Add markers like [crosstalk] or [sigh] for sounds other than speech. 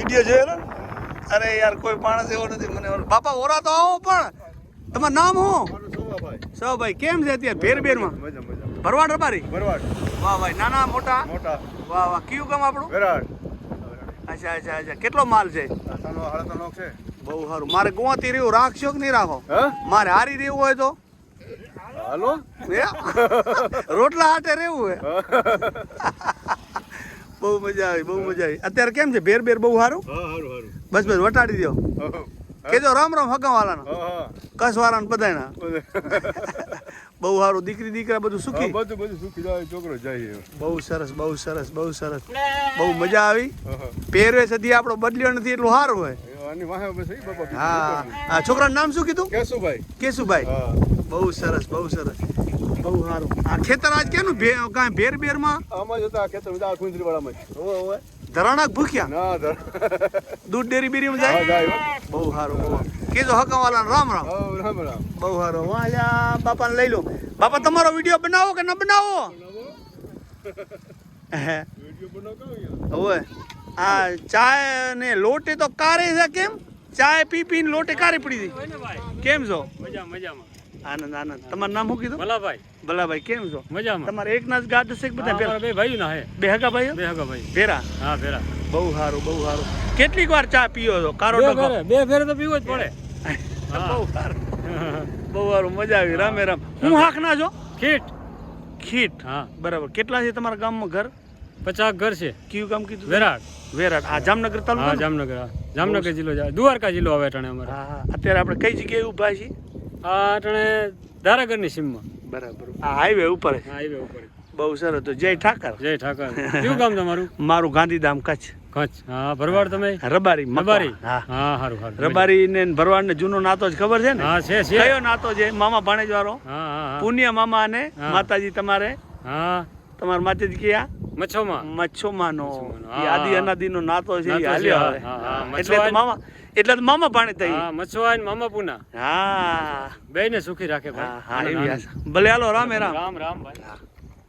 Video જોયો ને? અરે યાર કોઈ માણસ એવો નથી. મને બાપા ઓરા તો આવો પણ. તમારું નામ હું સૌ ભાઈ કેમ છે અત્યારે ભેર ભેરમાં ભરવાડ રબારી? ભરવાડ. વાહ ભાઈ નાના મોટા? મોટા. વાહ વાહ કયું કામ આપણું? વિરાટ અચ્છા અચ્છા અચ્છા. કેટલો માલ છે? છે. બહુ સારું. મારે ગુવાતી રહેવું રાખશો કે નહીં રાખો. હા? મારે હારી રહેવું હોય તો. હાલો? રોટલા હાટે રહેવું હોય. [laughs] બહુ મજા આવી બહુ મજા આવી. અત્યારે કેમ છે? ભેર ભેર બહુ સારું? હા બસ બસ વટાડી દો કેજો રામ રામ હગાવાલાનો. હા કસવાળાને બધાયના. [laughs] હા બહુ સારું દીકરી દીકરા બધું સુખી? બધું બધું સુખી. જાય છોકરો જાય બહુ સરસ બહુ સરસ બહુ સરસ. બહુ મજા આવી. પહેરવે હા આપણો બદલ્યો નથી એટલું સારું હોય. હા. આ છોકરાનું નામ શું કીધું? કેશુભાઈ. કેશુભાઈ. હા. બહુ સરસ બહુ સરસ. બહુ સારું. આ ખેતર આજ કેનું ભે કાંઈ ભેર ભેરમાં આમાં જતા ખેતર બધા કુંજરી વાળામાં ઓવે ઓવે ધરાણા ભૂખ્યા? ના ધર દૂધ ડેરી બેરીમાં માં જાય જાય બહુ સારું બહુ કેજો હકાવાલા રામ રામ. રામ રામ. બહુ સારો. વાલ્યા બાપાને લઈ લો બાપા તમારો વીડિયો બનાવો કે ન બનાવો? હે? વિડિયો બનાવ આ ચા ને લોટે તો કારે છે કેમ? ચાય પી પીને લોટે કારે પડી હતી કેમ છો? મજા મજામાં. આનંદ આનંદ. તમારું નામ શું કીધું? ભલાભાઈ. ભલાભાઈ કેમ છો? મજામાં. તમારે એક ના જ ગાઢ છે બધા ભેરા? બે ભાઈ ના હે. બે હગા ભાઈ બે હગા ભાઈ ભેરા? હા ભેરા. બહુ સારું બહુ સારું કેટલીક વાર ચા પીઓ છો? કારો બે બે ફેરે તો પીવો જ પડે. બહુ સારું બહુ સારું મજા આવી રામે રામ. હું હાક ના છો? ખીટ. ખીટ. હા. બરાબર. કેટલા છે તમારા ગામમાં ઘર? પચાસ ઘર છે. કયું ગામ કીધું વેરાટ વેરાટ આ જામનગર હા તાલુકા જામનગર જામનગર જિલ્લો દ્વારકા જિલ્લો આવે અટાણે અમારે. હા હા. અત્યારે આપણે કઈ જગ્યાએ ઊભા છીએ? આ અટાણે ધારાગરની સીમમાં. બરાબર. આ હાઈવે ઉપર હાઈવે ઉપર બહુ સરસ. તો જય ઠાકર. જય ઠાકર. [laughs] કયું ગામ તમારું? મારું ગાંધીધામ કચ્છ. કચ્છ. હા ભરવાડ તમે? રબારી. રબારી? હા. હા સારું સારું રબારી ને ભરવાડ ને જૂનો નાતો જ ખબર છે ને? હા છે છે. કયો નાતો છે? મામા ભાણેજ વાળો હા મામા અને માતાજી તમારે. હા. તમારા માતાજી કયા? મચ્છોમાં? મચ્છોમાનો. આદિ અનાદિનો નાતો છે હાલ્યો. એટલે તો મામા એટલે તો મામા પાણી થઈ. મચ્છોવા ને મામા પૂના. હા. બેને સુખી રાખે ભાઈ. ભલે હાલો રામે રામ. રામ રામ ભાઈ.